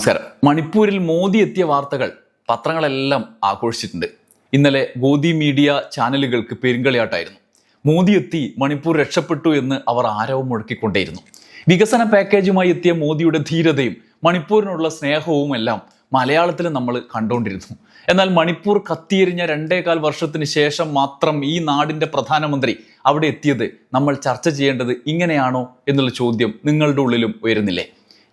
നമസ്കാരം. മണിപ്പൂരിൽ മോദി എത്തിയ വാർത്തകൾ പത്രങ്ങളെല്ലാം ആഘോഷിച്ചിട്ടുണ്ട്. ഇന്നലെ ഗോദി മീഡിയ ചാനലുകൾക്ക് പെരുങ്കളിയാട്ടായിരുന്നു. മോദി എത്തി മണിപ്പൂർ രക്ഷപ്പെട്ടു എന്ന് അവർ ആരവം മുഴക്കിക്കൊണ്ടേയിരുന്നു. വികസന പാക്കേജുമായി എത്തിയ മോദിയുടെ ധീരതയും മണിപ്പൂരിനുള്ള സ്നേഹവും എല്ലാം മലയാളത്തിൽ നമ്മൾ കണ്ടുകൊണ്ടിരുന്നു. എന്നാൽ മണിപ്പൂർ കത്തിയെരിഞ്ഞ രണ്ടേകാൽ വർഷത്തിന് ശേഷം മാത്രം ഈ നാടിന്റെ പ്രധാനമന്ത്രി അവിടെ എത്തിയത് നമ്മൾ ചർച്ച ചെയ്യേണ്ടത് ഇങ്ങനെയാണോ എന്നുള്ള ചോദ്യം നിങ്ങളുടെ ഉള്ളിലും ഉയരുന്നില്ലേ?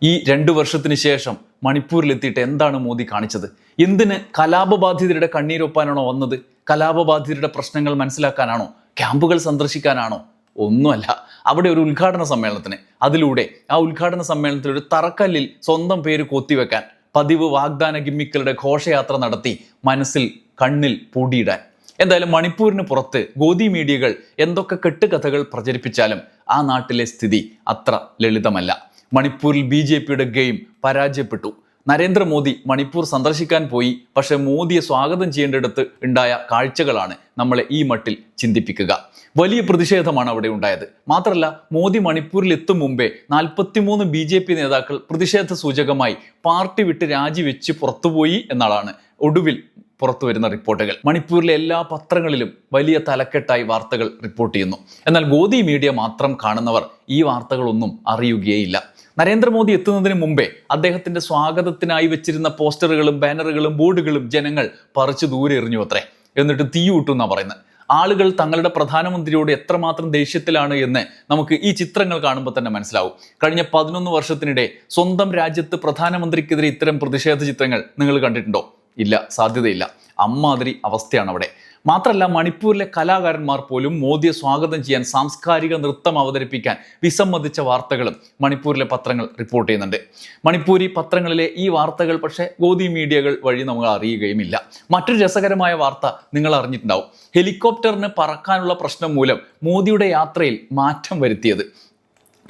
ഈ രണ്ടു വർഷത്തിന് ശേഷം മണിപ്പൂരിലെത്തിയിട്ട് എന്താണ് മോദി കാണിച്ചത്? എന്തിന് കലാപബാധിതരുടെ കണ്ണീരൊപ്പാനാണോ വന്നത്? കലാപബാധിതരുടെ പ്രശ്നങ്ങൾ മനസ്സിലാക്കാനാണോ? ക്യാമ്പുകൾ സന്ദർശിക്കാനാണോ? ഒന്നുമല്ല. അവിടെ ഒരു ഉദ്ഘാടന സമ്മേളനത്തിന്. അതിലൂടെ ആ ഉദ്ഘാടന സമ്മേളനത്തിൽ ഒരു തറക്കല്ലിൽ സ്വന്തം പേര് കൊത്തിവെക്കാൻ പതിവ് വാഗ്ദാന ഗിമ്മിക്കളുടെ ഘോഷയാത്ര നടത്തി മനസ്സിൽ കണ്ണിൽ പൂടിയിടാൻ. എന്തായാലും മണിപ്പൂരിന് പുറത്ത് ഗോദി മീഡിയകൾ എന്തൊക്കെ കെട്ടുകഥകൾ പ്രചരിപ്പിച്ചാലും ആ നാട്ടിലെ സ്ഥിതി അത്ര ലളിതമല്ല. മണിപ്പൂരിൽ ബി ജെ പിയുടെ ഗെയിം പരാജയപ്പെട്ടു. നരേന്ദ്രമോദി മണിപ്പൂർ സന്ദർശിക്കാൻ പോയി. പക്ഷേ മോദിയെ സ്വാഗതം ചെയ്യേണ്ടിടത്ത് ഉണ്ടായ കാഴ്ചകളാണ് നമ്മളെ ഈ മട്ടിൽ ചിന്തിപ്പിക്കുക. വലിയ പ്രതിഷേധമാണ് അവിടെ ഉണ്ടായത്. മാത്രമല്ല മോദി മണിപ്പൂരിൽ എത്തും മുമ്പേ നാൽപ്പത്തിമൂന്ന് ബി ജെ പി നേതാക്കൾ പ്രതിഷേധ സൂചകമായി പാർട്ടി വിട്ട് രാജിവെച്ച് പുറത്തുപോയി എന്നാണ് ഒടുവിൽ പുറത്തു വരുന്ന റിപ്പോർട്ടുകൾ. മണിപ്പൂരിലെ എല്ലാ പത്രങ്ങളിലും വലിയ തലക്കെട്ടായി വാർത്തകൾ റിപ്പോർട്ട് ചെയ്യുന്നു. എന്നാൽ ഗോദി മീഡിയ മാത്രം കാണുന്നവർ ഈ വാർത്തകളൊന്നും അറിയുകയില്ല നരേന്ദ്രമോദി എത്തുന്നതിന് മുമ്പേ അദ്ദേഹത്തിന്റെ സ്വാഗതത്തിനായി വെച്ചിരുന്ന പോസ്റ്ററുകളും ബാനറുകളും ബോർഡുകളും ജനങ്ങൾ പറിച്ചു ദൂരെ എറിഞ്ഞു അത്രേ. എന്നിട്ട് തീയൂട്ടു എന്നാ പറയുന്നത്. ആളുകൾ തങ്ങളുടെ പ്രധാനമന്ത്രിയോട് എത്രമാത്രം ദേഷ്യത്തിലാണ് എന്ന് നമുക്ക് ഈ ചിത്രങ്ങൾ കാണുമ്പോൾ തന്നെ മനസ്സിലാവും. കഴിഞ്ഞ പതിനൊന്ന് വർഷത്തിനിടെ സ്വന്തം രാജ്യത്ത് പ്രധാനമന്ത്രിക്കെതിരെ ഇത്തരം പ്രതിഷേധ ചിത്രങ്ങൾ നിങ്ങൾ കണ്ടിട്ടുണ്ടോ? ഇല്ല സാധ്യതയില്ല. അമ്മാതിരി അവസ്ഥയാണ് അവിടെ മാത്രമല്ല മണിപ്പൂരിലെ കലാകാരന്മാർ പോലും മോദിയെ സ്വാഗതം ചെയ്യാൻ സാംസ്കാരിക നൃത്തം അവതരിപ്പിക്കാൻ വിസമ്മതിച്ച വാർത്തകളും മണിപ്പൂരിലെ പത്രങ്ങൾ റിപ്പോർട്ട് ചെയ്യുന്നുണ്ട്. മണിപ്പൂരി പത്രങ്ങളിലെ ഈ വാർത്തകൾ പക്ഷേ ഗോദി മീഡിയകൾ വഴി നമ്മൾ അറിയുകയുമില്ല. മറ്റൊരു രസകരമായ വാർത്ത നിങ്ങൾ അറിഞ്ഞിട്ടുണ്ടാവും. ഹെലികോപ്റ്ററിന് പറക്കാനുള്ള പ്രശ്നം മൂലം മോദിയുടെ യാത്രയിൽ മാറ്റം വരുത്തിയത്.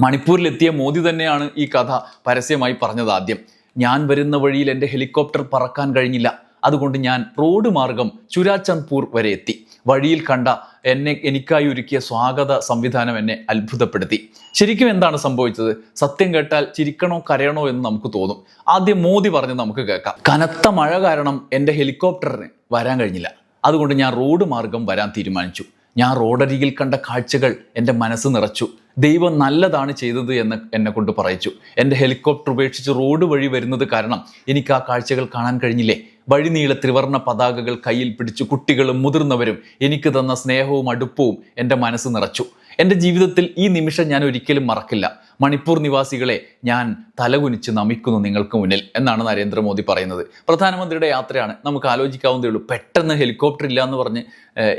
മണിപ്പൂരിലെത്തിയ മോദി തന്നെയാണ് ഈ കഥ പരസ്യമായി പറഞ്ഞത് ആദ്യം. ഞാൻ വരുന്ന വഴിയിൽ എന്റെ ഹെലികോപ്റ്റർ പറക്കാൻ കഴിഞ്ഞില്ല. അതുകൊണ്ട് ഞാൻ റോഡ് മാർഗം ചുരാചന്ദ്പൂർ വരെ എത്തി. വഴിയിൽ കണ്ട എന്നെ എനിക്കായി ഒരുക്കിയ സ്വാഗത സംവിധാനം എന്നെ അത്ഭുതപ്പെടുത്തി. ശരിക്കും എന്താണ് സംഭവിച്ചത്? സത്യം കേട്ടാൽ ചിരിക്കണോ കരയണോ എന്ന് നമുക്ക് തോന്നും. ആദ്യം മോദി പറഞ്ഞ് നമുക്ക് കേൾക്കാം. കനത്ത മഴ കാരണം എന്റെ ഹെലികോപ്റ്ററിന് വരാൻ കഴിഞ്ഞില്ല. അതുകൊണ്ട് ഞാൻ റോഡ് മാർഗം വരാൻ തീരുമാനിച്ചു. ഞാൻ റോഡരികിൽ കണ്ട കാഴ്ചകൾ എന്റെ മനസ്സ് നിറച്ചു. ദൈവം നല്ലതാണ് ചെയ്തത് എന്ന് എന്നെ കൊണ്ട് പറയിച്ചു. എന്റെ ഹെലികോപ്റ്റർ ഉപേക്ഷിച്ച് റോഡ് വഴി വരുന്നത് കാരണം എനിക്ക് ആ കാഴ്ചകൾ കാണാൻ കഴിഞ്ഞില്ലേ? വഴി നീള ത്രിവർണ പതാകകൾ കയ്യിൽ പിടിച്ചു കുട്ടികളും മുതിർന്നവരും എനിക്ക് തന്ന സ്നേഹവും അടുപ്പവും എന്റെ മനസ്സ് നിറച്ചു. എന്റെ ജീവിതത്തിൽ ഈ നിമിഷം ഞാൻ ഒരിക്കലും മറക്കില്ല. മണിപ്പൂർ നിവാസികളെ ഞാൻ തലകുനിച്ച് നമിക്കുന്നു നിങ്ങൾക്ക് മുന്നിൽ എന്നാണ് നരേന്ദ്രമോദി പറയുന്നത്. പ്രധാനമന്ത്രിയുടെ യാത്രയാണ്. നമുക്ക് ആലോചിക്കാവുന്നതേ ഉള്ളൂ. പെട്ടെന്ന് ഹെലികോപ്റ്റർ ഇല്ല എന്ന് പറഞ്ഞ്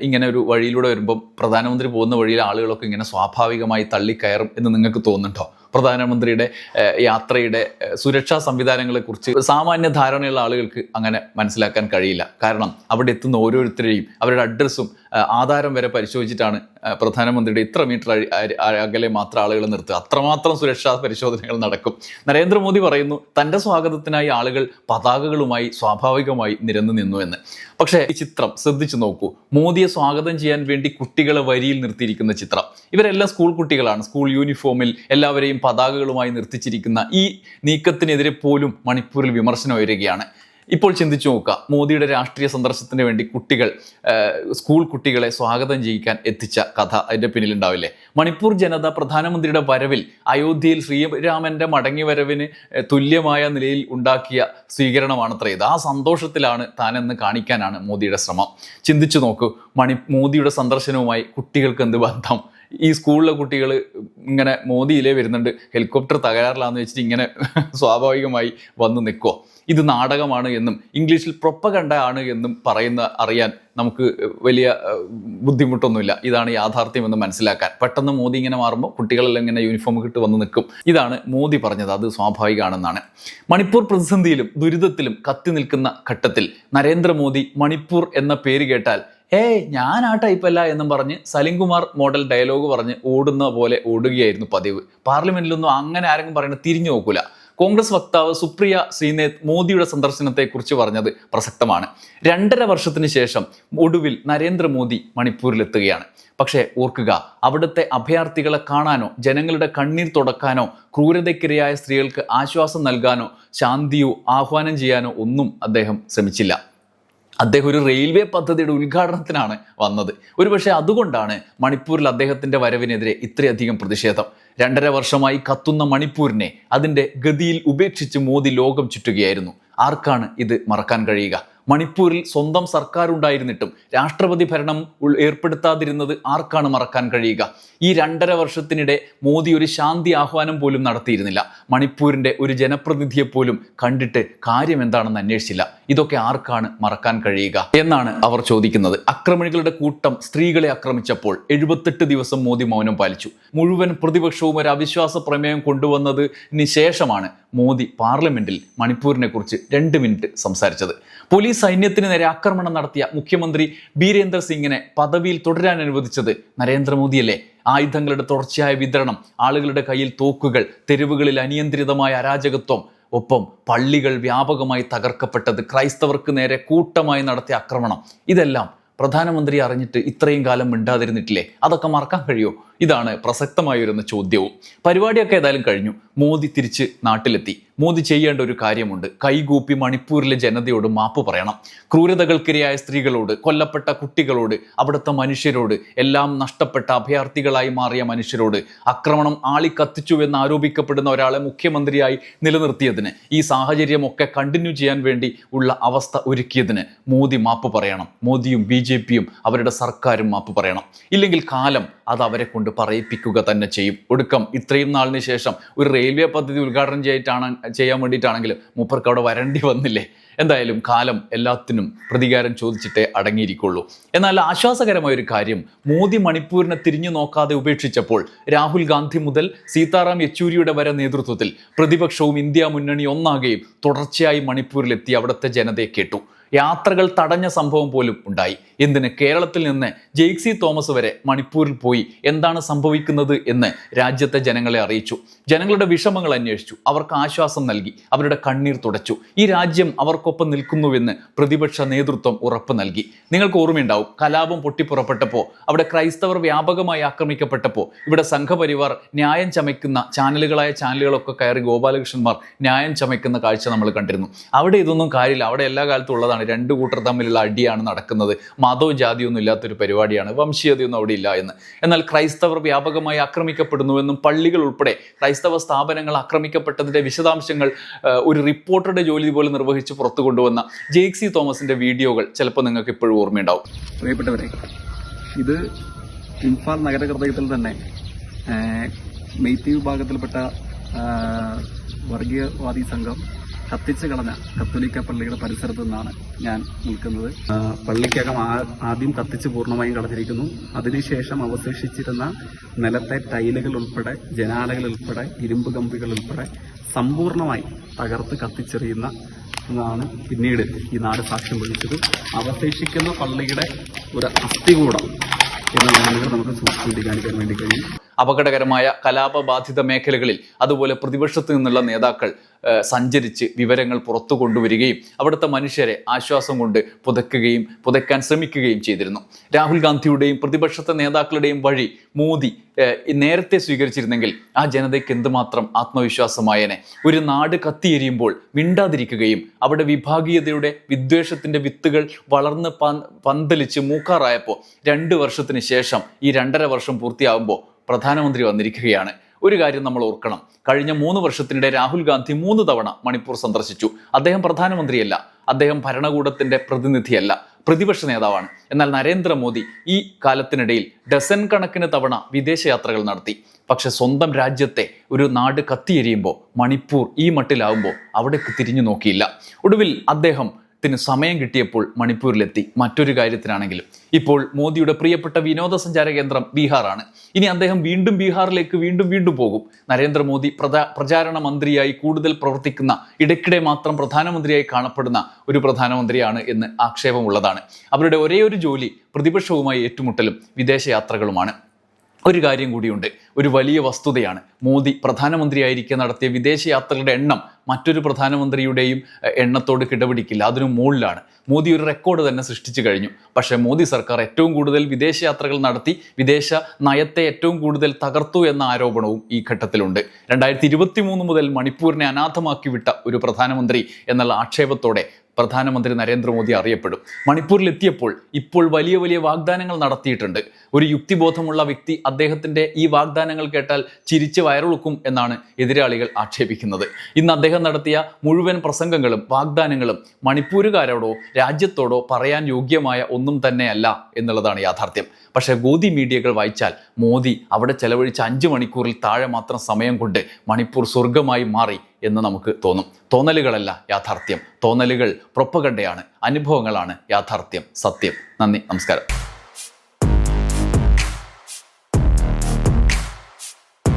ഇങ്ങനെ ഒരു വഴിയിലൂടെ വരുമ്പം പ്രധാനമന്ത്രി പോകുന്ന വഴിയിൽ ആളുകളൊക്കെ ഇങ്ങനെ സ്വാഭാവികമായി തള്ളിക്കയറും എന്ന് നിങ്ങൾക്ക് തോന്നുന്നുണ്ടോ? പ്രധാനമന്ത്രിയുടെ യാത്രയുടെ സുരക്ഷാ സംവിധാനങ്ങളെക്കുറിച്ച് സാമാന്യ ധാരണയുള്ള ആളുകൾക്ക് അങ്ങനെ മനസ്സിലാക്കാൻ കഴിയില്ല. കാരണം അവിടെ എത്തുന്ന ഓരോരുത്തരെയും അവരുടെ അഡ്രസ്സും ആധാരം വരെ പരിശോധിച്ചിട്ടാണ് പ്രധാനമന്ത്രിയുടെ ഇത്ര മീറ്റർ അകലെ മാത്രം ആളുകൾ നിർത്തുക. അത്രമാത്രം സുരക്ഷാ പരിശോധനകൾ നടക്കും. നരേന്ദ്രമോദി പറയുന്നു തന്റെ സ്വാഗതത്തിനായി ആളുകൾ പതാകകളുമായി സ്വാഭാവികമായി നിരന്നു നിന്നു എന്ന്. പക്ഷേ ഈ ചിത്രം ശ്രദ്ധിച്ചു നോക്കൂ. മോദിയെ സ്വാഗതം ചെയ്യാൻ വേണ്ടി കുട്ടികളെ വരിയിൽ നിർത്തിയിരിക്കുന്ന ചിത്രം. ഇവരെല്ലാം സ്കൂൾ കുട്ടികളാണ്. സ്കൂൾ യൂണിഫോമിൽ എല്ലാവരെയും പതാകകളുമായി നിർത്തിച്ചിരിക്കുന്ന ഈ നീക്കത്തിനെതിരെ പോലും മണിപ്പൂരിൽ വിമർശനം ഉയരുകയാണ്. ഇപ്പോൾ ചിന്തിച്ചു നോക്കുക. മോദിയുടെ രാഷ്ട്രീയ സന്ദർശനത്തിന് വേണ്ടി കുട്ടികൾ സ്കൂൾ കുട്ടികളെ സ്വാഗതം ചെയ്യിക്കാൻ എത്തിച്ച കഥ അതിന്റെ പിന്നിലുണ്ടാവില്ലേ? മണിപ്പൂർ ജനത പ്രധാനമന്ത്രിയുടെ വരവിൽ അയോധ്യയിൽ ശ്രീരാമന്റെ മടങ്ങി വരവിന് തുല്യമായ നിലയിൽ ഉണ്ടാക്കിയ സ്വീകരണമാണത്രേ ഇത്. ആ സന്തോഷത്തിലാണ് താനെന്ന് കാണിക്കാനാണ് മോദിയുടെ ശ്രമം. ചിന്തിച്ചു നോക്കൂ മണി മോദിയുടെ സന്ദർശനവുമായി കുട്ടികൾക്ക് എന്ത് ബന്ധം? ഈ സ്കൂളിലെ കുട്ടികൾ ഇങ്ങനെ മോദിയിലേ വരുന്നുണ്ട് ഹെലികോപ്റ്റർ തകരാറിലാന്ന് വെച്ചിട്ട് ഇങ്ങനെ സ്വാഭാവികമായി വന്ന് നിൽക്കുമോ ഇത് നാടകമാണ് എന്നും ഇംഗ്ലീഷിൽ പ്രൊപ്പകണ്ട ആണ് എന്നും പറയുന്ന അറിയാൻ നമുക്ക് വലിയ ബുദ്ധിമുട്ടൊന്നുമില്ല. ഇതാണ് യാഥാർത്ഥ്യം എന്ന് മനസ്സിലാക്കാൻ. പെട്ടെന്ന് മോദി ഇങ്ങനെ മാറുമ്പോൾ കുട്ടികളെല്ലാം ഇങ്ങനെ യൂണിഫോം കിട്ട് വന്ന് നിൽക്കും ഇതാണ് മോദി പറഞ്ഞത് അത് സ്വാഭാവികമാണെന്നാണ് മണിപ്പൂർ പ്രതിസന്ധിയിലും ദുരിതത്തിലും കത്തി നിൽക്കുന്ന ഘട്ടത്തിൽ നരേന്ദ്രമോദി മണിപ്പൂർ എന്ന പേര് കേട്ടാൽ ഏയ് ഞാൻ ആ ടൈപ്പല്ല എന്നും പറഞ്ഞ് സലിംകുമാർ മോഡൽ ഡയലോഗ് പറഞ്ഞ് ഓടുന്ന പോലെ ഓടുകയായിരുന്നു പതിവ്. പാർലമെന്റിലൊന്നും അങ്ങനെ ആരെങ്കിലും പറയുന്നത് തിരിഞ്ഞു നോക്കൂല. കോൺഗ്രസ് വക്താവ് സുപ്രിയ ശ്രീനേത് മോദിയുടെ സന്ദർശനത്തെക്കുറിച്ച് പറഞ്ഞത് പ്രസക്തമാണ്. രണ്ടര വർഷത്തിന് ശേഷം ഒടുവിൽ നരേന്ദ്രമോദി മണിപ്പൂരിലെത്തുകയാണ്. പക്ഷേ ഓർക്കുക അവിടുത്തെ അഭയാർത്ഥികളെ കാണാനോ ജനങ്ങളുടെ കണ്ണീർ തുടക്കാനോ ക്രൂരതയ്ക്കിരയായ സ്ത്രീകൾക്ക് ആശ്വാസം നൽകാനോ ശാന്തിയോ ആഹ്വാനം ചെയ്യാനോ ഒന്നും അദ്ദേഹം ശ്രമിച്ചില്ല. അദ്ദേഹം ഒരു റെയിൽവേ പദ്ധതിയുടെ ഉദ്ഘാടനത്തിനാണ് വന്നത്. ഒരുപക്ഷെ അതുകൊണ്ടാണ് മണിപ്പൂരിൽ അദ്ദേഹത്തിന്റെ വരവിനെതിരെ ഇത്രയധികം പ്രതിഷേധം. രണ്ടര വർഷമായി കത്തുന്ന മണിപ്പൂരിനെ അതിന്റെ ഗതിയിൽ ഉപേക്ഷിച്ച് മോദി ലോകം ചുറ്റുകയായിരുന്നു. ആർക്കാണ് ഇത് മറക്കാൻ കഴിയുക? മണിപ്പൂരിൽ സ്വന്തം സർക്കാർ ഉണ്ടായിരുന്നിട്ടും രാഷ്ട്രപതി ഭരണം ഏർപ്പെടുത്താതിരുന്നത് ആർക്കാണ് മറക്കാൻ കഴിയുക? ഈ രണ്ടര വർഷത്തിനിടെ മോദി ഒരു ശാന്തി ആഹ്വാനം പോലും നടത്തിയിരുന്നില്ല. മണിപ്പൂരിന്റെ ഒരു ജനപ്രതിനിധിയെ പോലും കണ്ടിട്ട് കാര്യം എന്താണെന്ന് അന്വേഷിച്ചില്ല. ഇതൊക്കെ ആർക്കാണ് മറക്കാൻ കഴിയുക എന്നാണ് അവർ ചോദിക്കുന്നത്. അക്രമികളുടെ കൂട്ടം സ്ത്രീകളെ ആക്രമിച്ചപ്പോൾ എഴുപത്തെട്ട് ദിവസം മോദി മൗനം പാലിച്ചു. മുഴുവൻ പ്രതിപക്ഷവും ഒരു അവിശ്വാസ പ്രമേയം കൊണ്ടുവന്നതിന് ശേഷമാണ് മോദി പാർലമെന്റിൽ മണിപ്പൂരിനെ കുറിച്ച് രണ്ട് മിനിറ്റ് സംസാരിച്ചത്. പോലീസ് സൈന്യത്തിന് നേരെ ആക്രമണം നടത്തിയ മുഖ്യമന്ത്രി ബീരേന്ദർ സിംഗിനെ പദവിയിൽ തുടരാൻ അനുവദിച്ചത് നരേന്ദ്രമോദിയല്ലേ? ആയുധങ്ങളുടെ തുടർച്ചയായ വിതരണം ആളുകളുടെ കയ്യിൽ തോക്കുകൾ തെരുവുകളിൽ അനിയന്ത്രിതമായ അരാജകത്വം ഒപ്പം പള്ളികൾ വ്യാപകമായി തകർക്കപ്പെട്ടത് ക്രൈസ്തവർക്ക് നേരെ കൂട്ടമായി നടത്തിയ ആക്രമണം. ഇതെല്ലാം പ്രധാനമന്ത്രി അറിഞ്ഞിട്ട് ഇത്രയും കാലം മിണ്ടാതിരുന്നിട്ടില്ലേ? അതൊക്കെ മറക്കാൻ കഴിയുമോ ഇതാണ് പ്രസക്തമായിരുന്ന ചോദ്യവും. പരിപാടിയൊക്കെ ഏതായാലും കഴിഞ്ഞു. മോദി തിരിച്ച് നാട്ടിലെത്തി. മോദി ചെയ്യേണ്ട ഒരു കാര്യമുണ്ട്. കൈകൂപ്പി മണിപ്പൂരിലെ ജനതയോട് മാപ്പ് പറയണം. ക്രൂരതകൾക്കിരയായ സ്ത്രീകളോട് കൊല്ലപ്പെട്ട കുട്ടികളോട് അവിടുത്തെ മനുഷ്യരോട് എല്ലാം നഷ്ടപ്പെട്ട അഭയാർത്ഥികളായി മാറിയ മനുഷ്യരോട് ആക്രമണം ആളിക്കത്തിച്ചു എന്ന് ആരോപിക്കപ്പെടുന്ന ഒരാളെ മുഖ്യമന്ത്രിയായി നിലനിർത്തിയതിന് ഈ സാഹചര്യമൊക്കെ കണ്ടിന്യൂ ചെയ്യാൻ വേണ്ടി ഉള്ള അവസ്ഥ ഒരുക്കിയതിന് മോദി മാപ്പ് പറയണം. മോദിയും ബി അവരുടെ സർക്കാരും മാപ്പ് പറയണം. ഇല്ലെങ്കിൽ കാലം അത് അവരെ കൊണ്ട് പറയിപ്പിക്കുക തന്നെ ചെയ്യും. ഒടുക്കം ഇത്രയും നാളിന് ശേഷം ഒരു റെയിൽവേ പദ്ധതി ഉദ്ഘാടനം ചെയ്തിട്ടാണ് ചെയ്യാൻ വേണ്ടിയിട്ടാണെങ്കിലും മൂപ്പർക്ക് അവിടെ വരേണ്ടി വന്നില്ലേ? എന്തായാലും കാലം എല്ലാത്തിനും പ്രതികാരം ചോദിച്ചിട്ടേ അടങ്ങിയിരിക്കുള്ളൂ. എന്നാൽ ആശ്വാസകരമായ ഒരു കാര്യം മോദി മണിപ്പൂരിനെ തിരിഞ്ഞു നോക്കാതെ ഉപേക്ഷിച്ചപ്പോൾ രാഹുൽ ഗാന്ധി മുതൽ സീതാറാം യെച്ചൂരിയുടെ വരെ നേതൃത്വത്തിൽ പ്രതിപക്ഷവും ഇന്ത്യ മുന്നണി ഒന്നാകുകയും തുടർച്ചയായി മണിപ്പൂരിലെത്തി അവിടുത്തെ ജനതയെ കേട്ടു. യാത്രകൾ തടഞ്ഞ സംഭവം പോലും ഉണ്ടായി. എന്തിന്? കേരളത്തിൽ നിന്ന് ജെയ്ക്സി തോമസ് വരെ മണിപ്പൂരിൽ പോയി. എന്താണ് സംഭവിക്കുന്നത് എന്ന് രാജ്യത്തെ ജനങ്ങളെ അറിയിച്ചു. ജനങ്ങളുടെ വിഷമങ്ങൾ അന്വേഷിച്ചു. അവർക്ക് ആശ്വാസം നൽകി. അവരുടെ കണ്ണീർ തുടച്ചു. ഈ രാജ്യം അവർക്കൊപ്പം നിൽക്കുന്നുവെന്ന് പ്രതിപക്ഷ നേതൃത്വം ഉറപ്പ് നൽകി. നിങ്ങൾക്ക് ഓർമ്മയുണ്ടാവും കലാപം പൊട്ടിപ്പുറപ്പെട്ടപ്പോൾ അവിടെ ക്രൈസ്തവർ വ്യാപകമായി ആക്രമിക്കപ്പെട്ടപ്പോൾ ഇവിടെ സംഘപരിവാർ ന്യായം ചമയ്ക്കുന്ന ചാനലുകളായ ചാനലുകളൊക്കെ കയറി ഗോപാലകൃഷ്ണന്മാർ ന്യായം ചമയ്ക്കുന്ന കാഴ്ച നമ്മൾ കണ്ടിരുന്നു. അവിടെ ഇതൊന്നും കാര്യമില്ല. അവിടെ എല്ലാ കാലത്തും ഉള്ളതാണ്. രണ്ട് കൂട്ടർ തമ്മിലുള്ള അടിയാണ് നടക്കുന്നത്. മതവും ജാതിയൊന്നും ഇല്ലാത്തൊരു പരിപാടിയാണ്. വംശീയതയൊന്നും അവിടെ ഇല്ല എന്ന്. എന്നാൽ ക്രൈസ്തവർ വ്യാപകമായി ആക്രമിക്കപ്പെടുന്നുവെന്നും പള്ളികൾ ഉൾപ്പെടെ ക്രൈസ്തവ സ്ഥാപനങ്ങൾ ആക്രമിക്കപ്പെട്ടതിന്റെ വിശദാംശങ്ങൾ ഒരു റിപ്പോർട്ടറുടെ ജോലി പോലെ നിർവഹിച്ച് പുറത്തു കൊണ്ടുവന്ന ജെയ്ക്സി തോമസിന്റെ വീഡിയോകൾ ചിലപ്പോൾ നിങ്ങൾക്ക് ഇപ്പോഴും ഓർമ്മയുണ്ടാവും. പ്രിയപ്പെട്ടവരെ ഇത് ഇംഫാൽ നഗരഹൃദയത്തിൽ തന്നെ മെയ്ത്തി വിഭാഗത്തിൽപ്പെട്ട വർഗീയവാദി സംഘം കത്തിച്ചു കളഞ്ഞ കത്തോലിക്ക പള്ളിയുടെ പരിസരത്തു നിന്നാണ് ഞാൻ നിൽക്കുന്നത്. പള്ളിക്കകം ആദ്യം കത്തിച്ച് പൂർണമായും കളഞ്ഞിരിക്കുന്നു. അതിനുശേഷം അവശേഷിച്ചിരുന്ന നിലത്തെ ടൈലുകൾ ഉൾപ്പെടെ ജനാലകൾ ഉൾപ്പെടെ ഇരുമ്പ് കമ്പികൾ ഉൾപ്പെടെ സമ്പൂർണമായി തകർത്ത് കത്തിച്ചെറിയുന്ന എന്നാണ് പിന്നീട് ഈ നാട് സാക്ഷ്യം വഹിച്ചത്. അവശേഷിക്കുന്ന പള്ളിയുടെ ഒരു അസ്ഥികൂടം എന്ന നിലയിൽ നമുക്ക് ചൂണ്ടിക്കാണിക്കാൻ വേണ്ടി കഴിയും. അപകടകരമായ കലാപബാധിത മേഖലകളിൽ അതുപോലെ പ്രതിപക്ഷത്തു നിന്നുള്ള നേതാക്കൾ സഞ്ചരിച്ച് വിവരങ്ങൾ പുറത്തു കൊണ്ടുവരികയും അവിടുത്തെ മനുഷ്യരെ ആശ്വാസം കൊണ്ട് പുതയ്ക്കുകയും പുതയ്ക്കാൻ ശ്രമിക്കുകയും ചെയ്തിരുന്നു. രാഹുൽ ഗാന്ധിയുടെയും പ്രതിപക്ഷത്തെ നേതാക്കളുടെയും വഴി മോദി നേരത്തെ സ്വീകരിച്ചിരുന്നെങ്കിൽ ആ ജനതയ്ക്ക് എന്തുമാത്രം ആത്മവിശ്വാസമായേനെ. ഒരു നാട് കത്തിയെരിയുമ്പോൾ മിണ്ടാതിരിക്കുകയും അവിടെ വിഭാഗീയതയുടെ വിദ്വേഷത്തിന്റെ വിത്തുകൾ വളർന്ന് പന്തലിച്ച് മൂക്കാറായപ്പോൾ രണ്ട് വർഷത്തിന് ശേഷം ഈ രണ്ടര വർഷം പൂർത്തിയാകുമ്പോൾ പ്രധാനമന്ത്രി വന്നിരിക്കുകയാണ്. ഒരു കാര്യം നമ്മൾ ഓർക്കണം. കഴിഞ്ഞ മൂന്ന് വർഷത്തിനിടെ രാഹുൽ ഗാന്ധി മൂന്ന് തവണ മണിപ്പൂർ സന്ദർശിച്ചു. അദ്ദേഹം പ്രധാനമന്ത്രിയല്ല. അദ്ദേഹം ഭരണകൂടത്തിന്റെ പ്രതിനിധിയല്ല. പ്രതിപക്ഷ നേതാവാണ്. എന്നാൽ നരേന്ദ്രമോദി ഈ കാലത്തിനിടയിൽ ഡസൻ കണക്കിന് തവണ വിദേശയാത്രകൾ നടത്തി. പക്ഷെ സ്വന്തം രാജ്യത്തെ ഒരു നാട് കത്തിയെരിയുമ്പോൾ മണിപ്പൂർ ഈ മട്ടിലാവുമ്പോൾ അവിടേക്ക് തിരിഞ്ഞു നോക്കിയില്ല. ഒടുവിൽ അദ്ദേഹം ത്തിന് സമയം കിട്ടിയപ്പോൾ മണിപ്പൂരിലെത്തി. മറ്റൊരു കാര്യത്തിനാണെങ്കിലും ഇപ്പോൾ മോദിയുടെ പ്രിയപ്പെട്ട വിനോദസഞ്ചാര കേന്ദ്രം ബീഹാറാണ്. ഇനി അദ്ദേഹം വീണ്ടും ബീഹാറിലേക്ക് വീണ്ടും വീണ്ടും പോകും. നരേന്ദ്രമോദി പ്രധാ പ്രചാരണ മന്ത്രിയായി കൂടുതൽ പ്രവർത്തിക്കുന്ന ഇടയ്ക്കിടെ മാത്രം പ്രധാനമന്ത്രിയായി കാണപ്പെടുന്ന ഒരു പ്രധാനമന്ത്രിയാണ് എന്ന് ആക്ഷേപമുള്ളതാണ്. അവരുടെ ഒരേ ഒരു ജോലി പ്രതിപക്ഷവുമായി ഏറ്റുമുട്ടലും വിദേശയാത്രകളുമാണ്. ഒരു കാര്യം കൂടിയുണ്ട്. ഒരു വലിയ വസ്തുതയാണ്. മോദി പ്രധാനമന്ത്രിയായിരിക്കെ നടത്തിയ വിദേശ യാത്രകളുടെ എണ്ണം മറ്റൊരു പ്രധാനമന്ത്രിയുടെയും എണ്ണത്തോട് കിടപിടിക്കില്ല. അതിനു മുകളിലാണ്. മോദി ഒരു റെക്കോർഡ് തന്നെ സൃഷ്ടിച്ചു കഴിഞ്ഞു. പക്ഷേ മോദി സർക്കാർ ഏറ്റവും കൂടുതൽ വിദേശയാത്രകൾ നടത്തി വിദേശ നയത്തെ ഏറ്റവും കൂടുതൽ തകർത്തു എന്ന ആരോപണവും ഈ ഘട്ടത്തിലുണ്ട്. രണ്ടായിരത്തി ഇരുപത്തി മൂന്ന് മുതൽ മണിപ്പൂരിനെ അനാഥമാക്കി വിട്ട ഒരു പ്രധാനമന്ത്രി എന്നുള്ള ആക്ഷേപത്തോടെ പ്രധാനമന്ത്രി നരേന്ദ്രമോദി അറിയപ്പെടും. മണിപ്പൂരിൽ എത്തിയപ്പോൾ ഇപ്പോൾ വലിയ വലിയ വാഗ്ദാനങ്ങൾ നടത്തിയിട്ടുണ്ട്. ഒരു യുക്തിബോധമുള്ള വ്യക്തി അദ്ദേഹത്തിന്റെ ഈ വാഗ്ദാനങ്ങൾ കേട്ടാൽ ചിരിച്ച് വയറുളുക്കും എന്നാണ് എതിരാളികൾ ആക്ഷേപിക്കുന്നത്. ഇന്ന് അദ്ദേഹം നടത്തിയ മുഴുവൻ പ്രസംഗങ്ങളും വാഗ്ദാനങ്ങളും മണിപ്പൂരുകാരോടോ രാജ്യത്തോടോ പറയാൻ യോഗ്യമായ ഒന്നും തന്നെയല്ല എന്നുള്ളതാണ് യാഥാർത്ഥ്യം. പക്ഷേ ഗോദി മീഡിയകൾ വായിച്ചാൽ മോദി അവിടെ ചെലവഴിച്ച അഞ്ച് മണിക്കൂറിൽ താഴെ മാത്രം സമയം കൊണ്ട് മണിപ്പൂർ സ്വർഗമായി മാറി. എന്ന് നമുക്ക് തോന്നും. തോന്നലുകളല്ല യാഥാർത്ഥ്യം. തോന്നലുകൾ പ്രൊപ്പഗണ്ടയാണ്. അനുഭവങ്ങളാണ് യാഥാർത്ഥ്യം. സത്യം. നന്ദി. നമസ്കാരം.